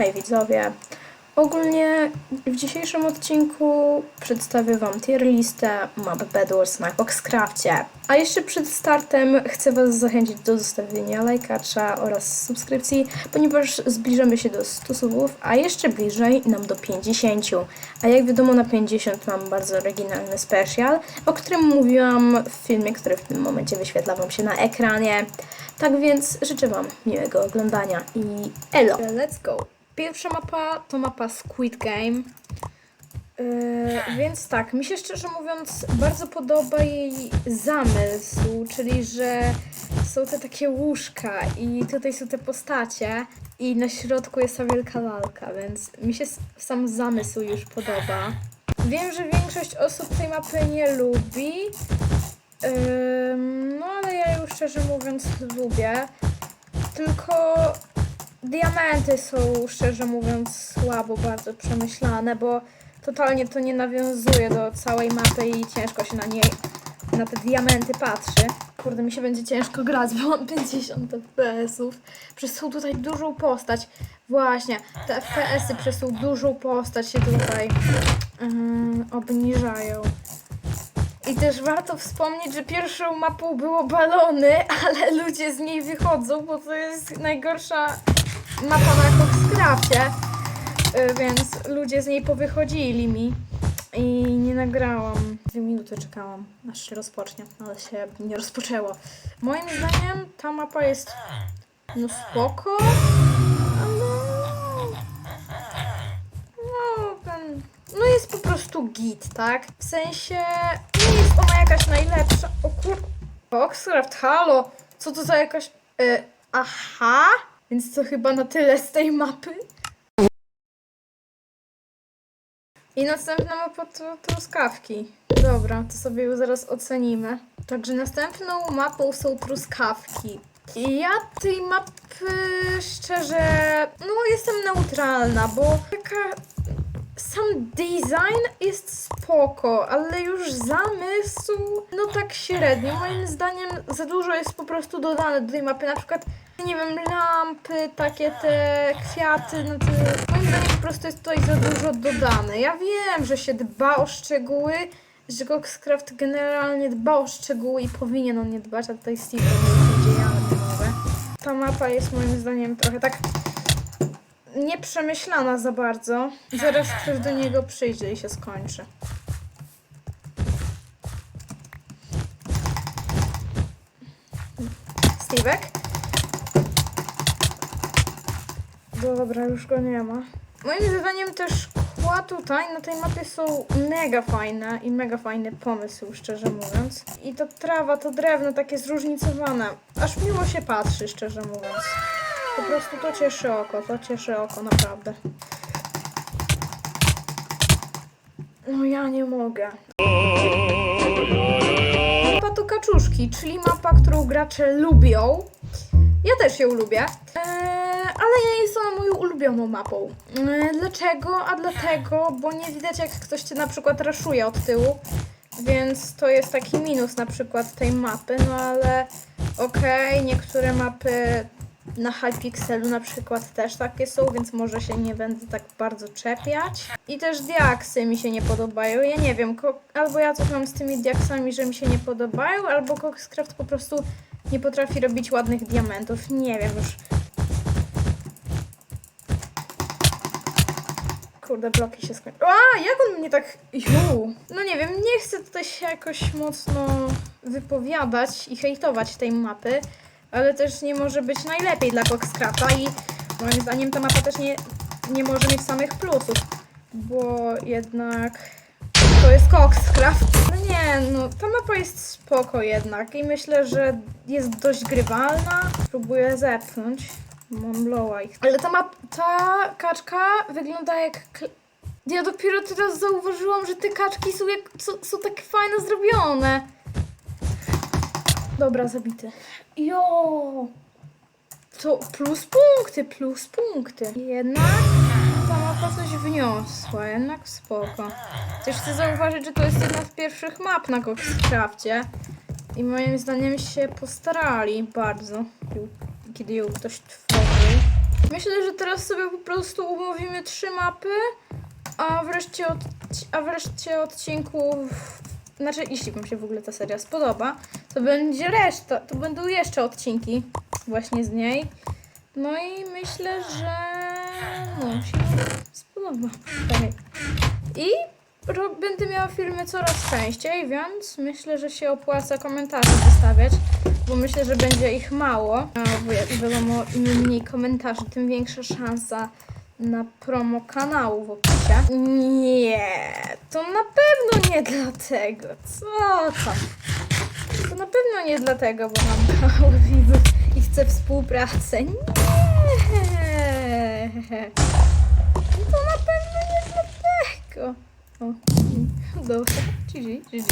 Hej widzowie! Ogólnie w dzisiejszym odcinku przedstawię Wam tier listę map Bedwars na Foxcrafcie. A jeszcze przed startem chcę Was zachęcić do zostawienia lajkacza oraz subskrypcji, ponieważ zbliżamy się do 100 subów, a jeszcze bliżej nam do 50. A jak wiadomo na 50 mam bardzo oryginalny special, o którym mówiłam w filmie, który w tym momencie wyświetla Wam się na ekranie. Tak więc życzę Wam miłego oglądania i elo! Let's go! Pierwsza mapa to mapa Squid Game. Yy, więc tak, mi się szczerze mówiąc bardzo podoba jej zamysł, czyli że są te takie łóżka i tutaj są te postacie i na środku jest ta wielka lalka, więc mi się sam zamysł już podoba. Wiem, że większość osób tej mapy nie lubi, Ym, no ale ja ją szczerze mówiąc lubię. Tylko diamenty są szczerze mówiąc słabo bardzo przemyślane, bo totalnie to nie nawiązuje do całej mapy i ciężko się na niej na te diamenty patrzy. Kurde, mi się będzie ciężko grać, bo mam 50 FPS-ów. Przez tutaj dużą postać. Właśnie, te FPS-y przez tą dużą postać się tutaj ym, obniżają. I też warto wspomnieć, że pierwszą mapą było balony, ale ludzie z niej wychodzą, bo to jest najgorsza na Foxcrafcie, y, więc ludzie z niej powychodzili mi i nie nagrałam. Dwie minuty czekałam, aż się rozpocznie, ale się nie rozpoczęło. Moim zdaniem ta mapa jest no spoko, ale no ten, no jest po prostu git, tak? W sensie nie jest ona jakaś najlepsza. O kur... Foxcraft, halo! Co to za jakaś... Y, aha! Więc to chyba na tyle z tej mapy. I następna mapa to truskawki. Dobra, to sobie ją zaraz ocenimy. Także następną mapą są truskawki. I ja tej mapy szczerze, no jestem neutralna, bo taka sam design jest spoko, ale już zamysł, no tak średnio. Moim zdaniem za dużo jest po prostu dodane do tej mapy. Na przykład, nie wiem, lampy, takie te kwiaty, no to moim zdaniem po prostu jest tutaj za dużo dodane. Ja wiem, że się dba o szczegóły, że Coxcraft generalnie dba o szczegóły i powinien on nie dbać, a tutaj Steve nie dzieje, mogę. Ta mapa jest moim zdaniem trochę tak nieprzemyślana za bardzo. Zaraz ktoś do niego przyjdzie i się skończy. Stevek? Dobra, już go nie ma. Moim zdaniem te szkła tutaj na tej mapie są mega fajne i mega fajny pomysł, szczerze mówiąc. I ta trawa, to drewno takie zróżnicowane. Aż miło się patrzy, szczerze mówiąc. Po prostu to cieszy oko, to cieszy oko, naprawdę. No ja nie mogę. Mapa to kaczuszki, czyli mapa, którą gracze lubią. Ja też ją lubię, eee, ale nie jest ona moją ulubioną mapą. Eee, dlaczego? A dlatego, bo nie widać jak ktoś cię na przykład raszuje od tyłu, więc to jest taki minus na przykład tej mapy, no ale okej, niektóre mapy na Hypixelu na przykład też takie są, więc może się nie będę tak bardzo czepiać. I też diaksy mi się nie podobają. Ja nie wiem, albo ja coś mam z tymi diaksami, że mi się nie podobają, albo Coxcraft po prostu nie potrafi robić ładnych diamentów. Nie wiem już. Kurde, bloki się skończyły. A, jak on mnie tak... Ju. No nie wiem, nie chcę tutaj się jakoś mocno wypowiadać i hejtować tej mapy, ale też nie może być najlepiej dla Coxcrafta i moim zdaniem ta mapa też nie, nie może mieć samych plusów, bo jednak to jest Coxcraft. No nie, no ta mapa jest spoko jednak i myślę, że jest dość grywalna. Spróbuję zepchnąć. Mam lowa. Ale ta map, ta kaczka wygląda jak... Ja dopiero teraz zauważyłam, że te kaczki są, jak, są, są tak fajnie zrobione. Dobra, zabity. Jo! To plus punkty, plus punkty. Jednak ta mapa coś wniosła, jednak spoko. Też chcę zauważyć, że to jest jedna z pierwszych map na Coxcrafcie. I moim zdaniem się postarali bardzo, kiedy ją ktoś tworzył. Myślę, że teraz sobie po prostu umówimy trzy mapy, a wreszcie, od, a wreszcie odcinków, znaczy jeśli Wam się w ogóle ta seria spodoba, to będzie reszta, to będą jeszcze odcinki właśnie z niej. No i myślę, że no, się spodoba. I będę miała filmy coraz częściej, więc myślę, że się opłaca komentarze zostawiać, bo myślę, że będzie ich mało. A wiadomo, im mniej komentarzy, tym większa szansa na promo kanału w opisie. Nie, to na pewno nie dlatego. Co tam? Na pewno nie dlatego, bo mam mało widzów i chcę współpracę. Nie. To na pewno nie dlatego. O, dobra, GG, GG.